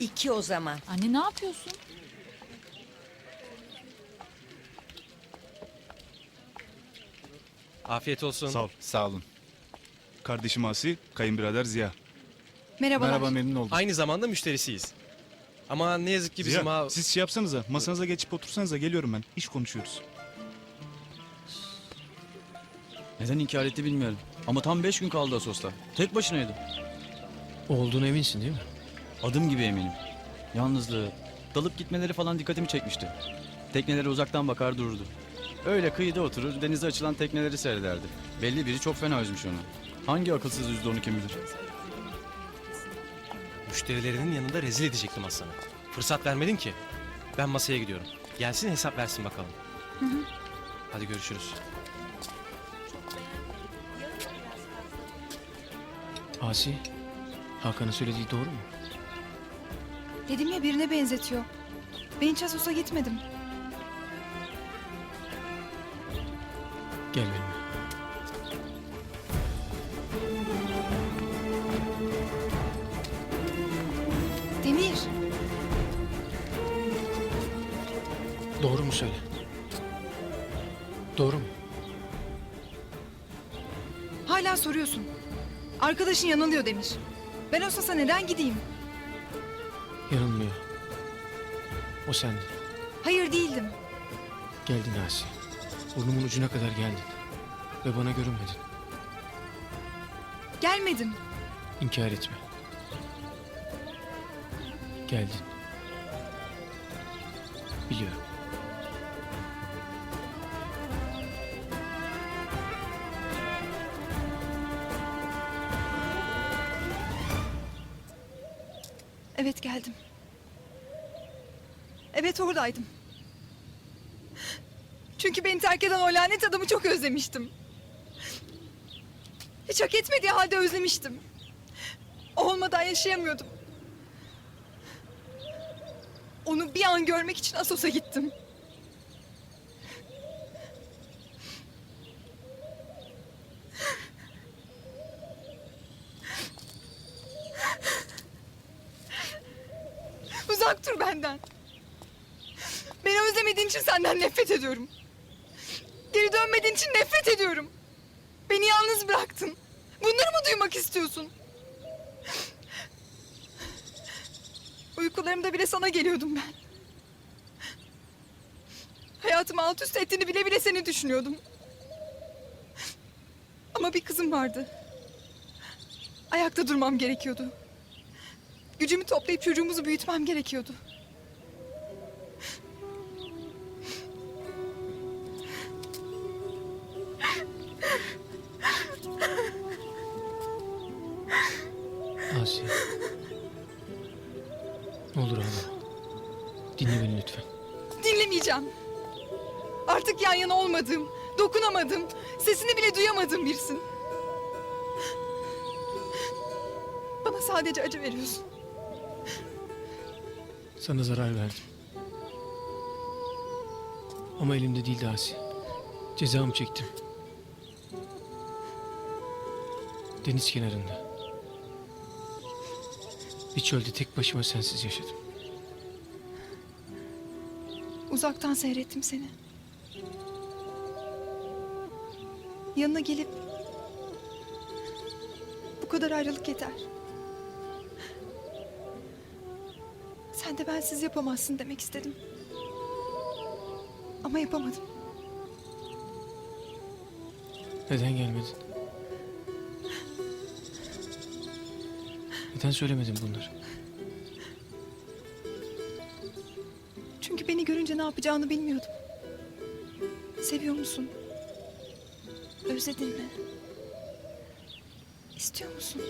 İki o zaman. Anne ne yapıyorsun? Afiyet olsun. Sağ ol. Sağ olun. Kardeşim Asi, kayınbirader Ziya. Merhabalar. Merhaba memnun oldum. Aynı zamanda müşterisiyiz. Ama ne yazık ki bizim Ziya, ha... siz şey yapsanıza, masanıza geçip otursanıza geliyorum ben. İş konuşuyoruz. Neden inkar etti bilmiyorum. Ama tam beş gün kaldı Asos'ta. Tek başınaydı. Olduğuna eminsin değil mi? Adım gibi eminim. Yalnızlığı, dalıp gitmeleri falan dikkatimi çekmişti. Teknelere uzaktan bakar dururdu. Öyle kıyıda oturur, denize açılan tekneleri seyrederdi. Belli biri çok fena üzmüş onu. Hangi akılsız üzdü onu kim bilir. Müşterilerinin yanında rezil edecektim Aslan'ı. Fırsat vermedin ki. Ben masaya gidiyorum. Gelsin hesap versin bakalım. Hadi görüşürüz. Asi, Hakan'ın söylediği doğru mu? Dedim ya birine benzetiyor. Ben hiç Asos'a gitmedim. Gel benimle. Demir. Doğru mu söyle? Doğru mu? Hala soruyorsun. Arkadaşın yanılıyor Demir. Ben Asos'a neden gideyim? Yanılmıyor. O sendin. Hayır değildim. Geldin Asi. Burnumun ucuna kadar geldin. Ve bana görünmedin. Gelmedim. İnkar etme. Geldin. Biliyorum. Evet geldim. Evet oradaydım. Çünkü beni terk eden o lanet adamı çok özlemiştim. Hiç hak etmediği halde özlemiştim. Olmadan yaşayamıyordum. Onu bir an görmek için Asos'a gittim. Dur benden. Beni özlemediğin için senden nefret ediyorum. Geri dönmediğin için nefret ediyorum. Beni yalnız bıraktın. Bunları mı duymak istiyorsun? Uykularımda bile sana geliyordum ben. Hayatımı alt üst ettiğini bile bile seni düşünüyordum. Ama bir kızım vardı. Ayakta durmam gerekiyordu. Gücümü toplayıp çocuğumuzu büyütmem gerekiyordu. Asi. Ne olur ağlama. Dinle beni lütfen. Dinlemeyeceğim. Artık yan yana olmadığım, dokunamadığım, sesini bile duyamadığım birisin. Bana sadece acı veriyorsun. Sana zarar verdim. Ama elimde değildi Asi. Cezamı çektim. Deniz kenarında. Bir çölde tek başıma sensiz yaşadım. Uzaktan seyrettim seni. Yanına gelip bu kadar ayrılık yeter. Sen de bensiz yapamazsın demek istedim. Ama yapamadım. Neden gelmedin? Neden söylemedin bunları? Çünkü beni görünce ne yapacağını bilmiyordum. Seviyor musun? Özledin mi? İstiyor musun?